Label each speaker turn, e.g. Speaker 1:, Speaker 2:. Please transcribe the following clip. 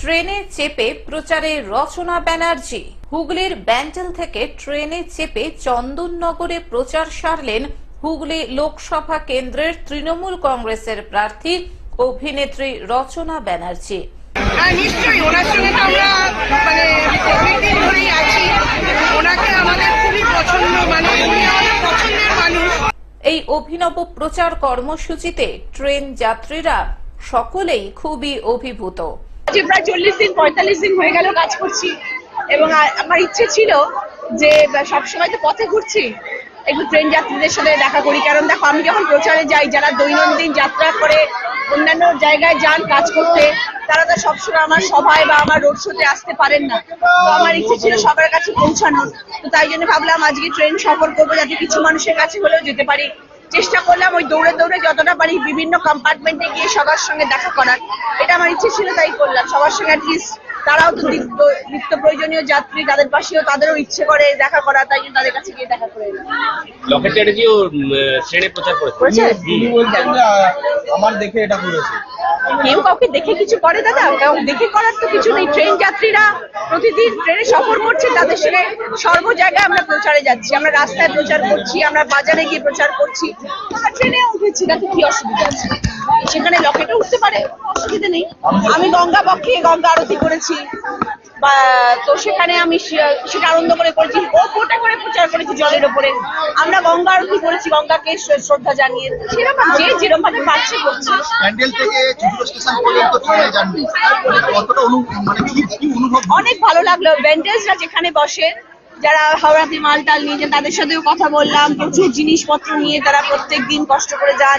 Speaker 1: ট্রেনে চেপে প্রচারে রচনা ব্যানার্জি। হুগলির ব্যান্ডেল থেকে ট্রেনে চেপে চন্দননগরে প্রচার সারলেন হুগলি লোকসভা কেন্দ্রের তৃণমূল কংগ্রেসের প্রার্থী অভিনেত্রী রচনা ব্যানার্জি।
Speaker 2: হ্যাঁ নিশ্চয়ই ওনার সঙ্গে তো আমরা মানে অনেকদিন ধরেই আছি। ওনাকে আমাদের খুবই পছন্দ মানে উনি আমাদের পছন্দের মানুষ।
Speaker 1: এই অভিনব প্রচার কর্মসূচিতে ট্রেন যাত্রীরা সকলেই খুবই অভিভূত।
Speaker 3: যে প্রায় চল্লিশ দিন, পঁয়তাল্লিশ দিন হয়ে গেল কাজ করছি। এবং আমার ইচ্ছে ছিল যে সব সময় তো পথে ঘুরছি, একটু ট্রেন যাত্রীদের সাথে দেখা করি। কারণ দেখো, আমি যখন প্রচারে যাই, যারা দৈনন্দিন যাত্রা করে, অন্যান্য জায়গায় যান কাজ করতে, তারা তো সবসময় আমার সভায় বা আমার রোড শোতে আসতে পারেন না। তো আমার ইচ্ছে ছিল সবার কাছে পৌঁছানোর। তো তাই জন্য ভাবলাম, আজকে ট্রেন সফর করব, যাতে কিছু মানুষের কাছে হলেও যেতে পারি। চেষ্টা করলাম ওই দৌড়ে দৌড়ে যতটা পারি বিভিন্ন কম্পার্টমেন্টে গিয়ে সবার সঙ্গে দেখা করার। এটা আমার ইচ্ছে ছিল তাই করলাম। সবার সঙ্গে অ্যাটলিস্ট তারাও তো নিত্য নিত্য প্রয়োজনীয় যাত্রী তাদের পাশেও তাদেরও ইচ্ছে করে দেখা করা তাই জন্য তাদের কাছে গিয়ে দেখা করে এলাম।
Speaker 4: লকেট চ্যাটার্জিও উম, ট্রেনে প্রচার করেছে?
Speaker 3: করেছে?
Speaker 5: তিনি বলছেন যে আহ, আমার দেখে এটা করেছে।
Speaker 3: কেউ কাউকে দেখে কিছু করে দাদা? দেখে করার তো কিছু নেই ট্রেন যাত্রীরা প্রতিদিন ট্রেনে সফর করছে, তাদের সঙ্গে সর্ব জায়গায় আমরা প্রচারে যাচ্ছি। আমরা রাস্তায় প্রচার করছি, আমরা বাজারে গিয়ে প্রচার করছি। ট্রেনে উঠেছি। তাতে কি অসুবিধা আছে সেখানে লকেটে উঠতে পারে অসুবিধা নেই। আমি গঙ্গা পক্ষে গঙ্গা আরতি করেছি। বা তো সেখানে আমি সেটা আনন্দ করে করেছি। ও ফোটা করে প্রচার করেছি জলের ওপরে। আমরা গঙ্গা আরতি করেছি গঙ্গাকে শ্রদ্ধা জানিয়ে। সেরকম যে যেরকম ভাবে পারছে করছে।
Speaker 6: প্যান্ডেল থেকে স্টেশন পর্যন্ত ট্রেনে যাননি কতটা মানে কি কি অনুভব
Speaker 3: অনেক ভালো লাগল। ভেন্ডার্সরা যেখানে বসে যারা হাওড়াতে মাল টাল নিয়ে যান তাদের সাথেও কথা বললাম। প্রচুর জিনিসপত্র নিয়ে তারা প্রত্যেক দিন কষ্ট করে যান।